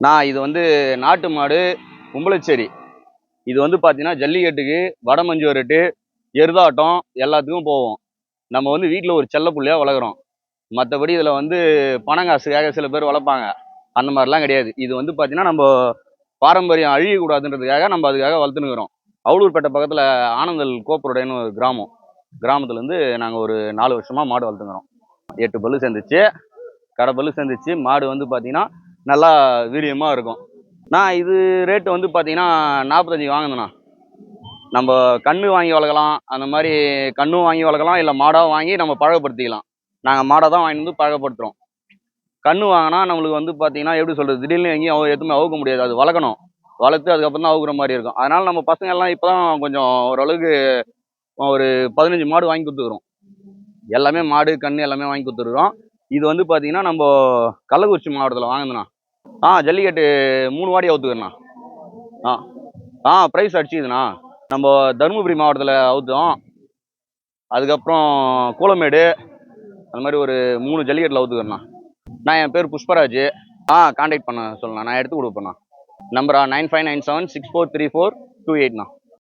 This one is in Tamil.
நான் இது வந்து நாட்டு மாடு கும்பலச்சேரி. இது வந்து பார்த்தீங்கன்னா ஜல்லிக்கட்டுக்கு வடமஞ்சுவரட்டு எருதாட்டம் எல்லாத்துக்கும் போவோம். நம்ம வந்து வீட்டில் ஒரு செல்ல புள்ளையா வளர்க்குறோம். மற்றபடி இதில் வந்து பணங்காசுக்காக சில பேர் வளர்ப்பாங்க. அந்த மாதிரிலாம் கிடையாது. இது வந்து பார்த்தீங்கன்னா நம்ம பாரம்பரியம் அழியக்கூடாதுன்றதுக்காக நம்ம அதுக்காக வளர்த்துனுக்குறோம் அவுளூர்பேட்டை பக்கத்தில் ஆனந்தல் கோப்பருடையன்னு ஒரு கிராமம். கிராமத்துலேருந்து நாங்கள் ஒரு நாலு வருஷமாக மாடு வளர்த்துக்கிறோம் எட்டு பல்லு சேர்ந்துச்சு. கடை பல்லு சேர்ந்துச்சு. மாடு வந்து பார்த்தீங்கன்னா நல்லா வீரியமாக இருக்கும். நான் இது ரேட்டு வந்து பார்த்தீங்கன்னா நாற்பத்தஞ்சு வாங்குதுண்ணா நம்ம கன்று வாங்கி வளர்க்கலாம் அந்த மாதிரி கன்றும் வாங்கி வளர்க்கலாம் இல்லை மாடாக வாங்கி நம்ம பழகப்படுத்திக்கலாம் நாங்கள் மாடை தான் வாங்கிட்டு வந்து பழகப்படுத்துகிறோம் கன்று வாங்கினா நம்மளுக்கு வந்து பார்த்தீங்கன்னா எப்படி சொல்கிறது திடீர்னு எங்கேயும் அவ- எதுவுமே அவுக்க முடியாது. அது வளர்க்கணும். வளர்த்து அதுக்கப்புறம் தான் அவுக்குற மாதிரி இருக்கும். அதனால் நம்ம பசங்க எல்லாம் இப்போ தான் கொஞ்சம் ஓரளவுக்கு ஒரு பதினஞ்சு மாடு வாங்கி கொடுத்துக்குறோம் எல்லாமே மாடு கன்று எல்லாமே வாங்கி கொடுத்துருக்குறோம். இது வந்து பார்த்தீங்கன்னா நம்ம கள்ளக்குறிச்சி மாவட்டத்தில் வாங்குதுண்ணா. ஆ ஜல்லிக்கட்டு மூணு வாடி அவுத்துக்கிறண்ணா ஆ ஆ ப்ரைஸ் அடிச்சுதுண்ணா நம்ம தருமபுரி மாவட்டத்தில் அவுத்தோம். அதுக்கப்புறம் கூலமேடு அந்த மாதிரி ஒரு மூணு ஜல்லிக்கட்டில் அவுத்துக்கிறண்ணா நான் என் பேர் புஷ்பராஜ். ஆ காண்டாக்ட் பண்ண சொல்லலாம் நான் எடுத்து கொடுப்பேண்ணா. நம்பரா nine five nine seven six four three four two எயிட்ண்ணா.